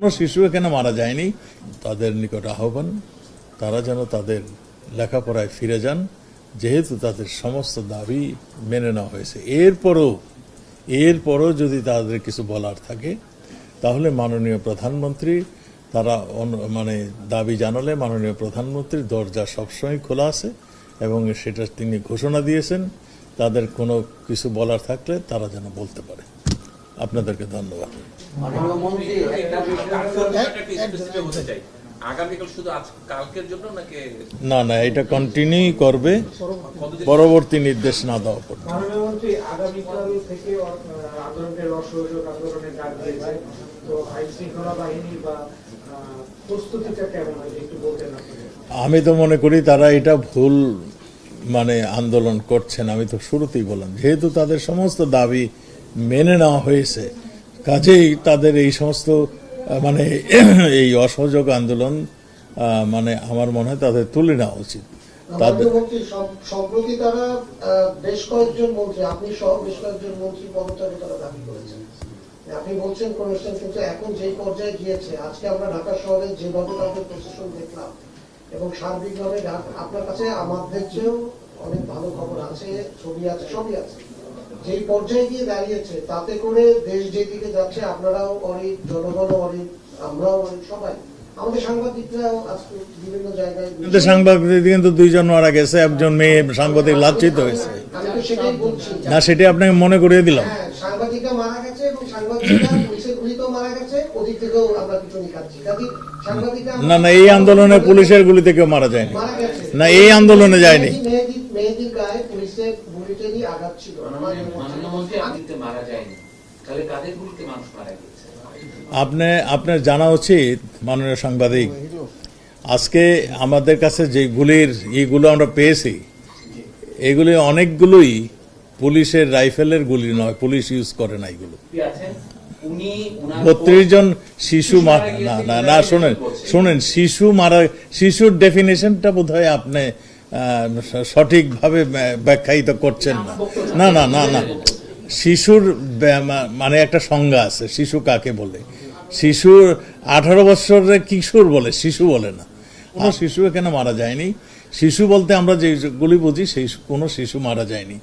কোনো শিশু এখানে মারা যায়নি। তাদের নিকট আহ্বান, তারা যেন তাদের লেখাপড়ায় ফিরে যান। যেহেতু তাদের সমস্ত দাবি মেনে নেওয়া হয়েছে। এরপরও এরপরও যদি তাদের কিছু বলার থাকে, তাহলে মাননীয় প্রধানমন্ত্রী, তারা মানে দাবি জানালে মাননীয় প্রধানমন্ত্রীর দরজা সবসময় খোলা আছে এবং সেটা তিনি ঘোষণা দিয়েছেন। তাদের কোনো কিছু বলার থাকলে তারা যেন বলতে পারে। আপনাদেরকে ধন্যবাদ। না না এটা কন্টিনিউ করবে। পরবর্তী নির্দেশ না দেওয়া পর্যন্ত। মাননীয় মন্ত্রী আগামীকাল থেকে আহ, আন্দোলনের অসহযোগ আন্দোলনের ডাক দিয়েছে। তো আইন শৃঙ্খলা বাহিনী বা আহ, প্রস্তুতিটা কেমন একটু বলতেন আপনি। আমি তো মনে করি তারা এটা ভুল মানে আন্দোলন করছেন। আমি তো শুরুতেই বললাম যেহেতু তাদের সমস্ত দাবি মেনে নেওয়া হয়েছে কাজেই তাদের এই সমস্ত মানে এই অসহযোগ আন্দোলন মানে আমার মনে হয় তাদের তুলে নেওয়া উচিত। বেশ কয়েকজন আপনি বেশ কয়েকজন মন্ত্রী তারা দাবি করেছেন। আপনি বলছেন কিন্তু এখন পর্যায়ে গিয়েছে, আজকে আমরা ঢাকা শহরে যেভাবে তাদের প্রশাসন এবং সার্বিকভাবে আপনার কাছে আমাদের চেয়েও অনেক ভালো খবর আছে, ছবি আছে, সবই আছে। যেই পর্যায়ে গিয়ে দাঁড়িয়েছে তাতে করে দেশ যেদিকে যাচ্ছে আপনারাও অনেক জনগণও অনেক আমরাও অনেক সবাই। কিন্তু সাংবাদিক কিন্তু দুইজন মারা গেছে একজন মেয়ে সাংবাদিক লাঞ্ছিত হয়েছে। না সেটি আপনাকে মনে করিয়ে দিলাম। হ্যাঁ সাংবাদিকরা মারা গেছে এবং সাংবাদিকরা পুলিশের গুলিতেও মারা গেছে ওদিক থেকেও আমরা খাচ্ছি। না না এই আন্দোলনে পুলিশের গুলিতে কেউ মারা যায়নি। না এই আন্দোলনে যায়নি। মেহেদির গায়ে পুলিশের গুলিতেই আঘাত ছিল। মারা যায়নি। তাহলে গুলিতে মানুষ মারা গেছে আপনি আপনার জানা উচিত মাননীয় সাংবাদিক। আজকে আমাদের কাছে যে গুলির ইগুলো আমরা পেয়েছি এগুলি অনেকগুলোই পুলিশের রাইফেলের গুলি নয় পুলিশ ইউজ করে না এগুলো। বত্রিশ জন শিশু মার না না না শোনেন শোনেন শিশু মারা শিশুর ডেফিনেশনটা বোধ হয় আপনি সঠিকভাবে ব্যা- ব্যাখ্যায়িত করছেন না। না না না না। শিশুর মানে একটা সংজ্ঞা আছে, শিশু কাকে বলে? শিশুর আঠারো বছরের কিশোর বলে, শিশু বলে না। কোনো শিশু এখানে মারা যায়নি। শিশু বলতে আমরা যেগুলি বুঝি, সেই কোনো শিশু মারা যায়নি।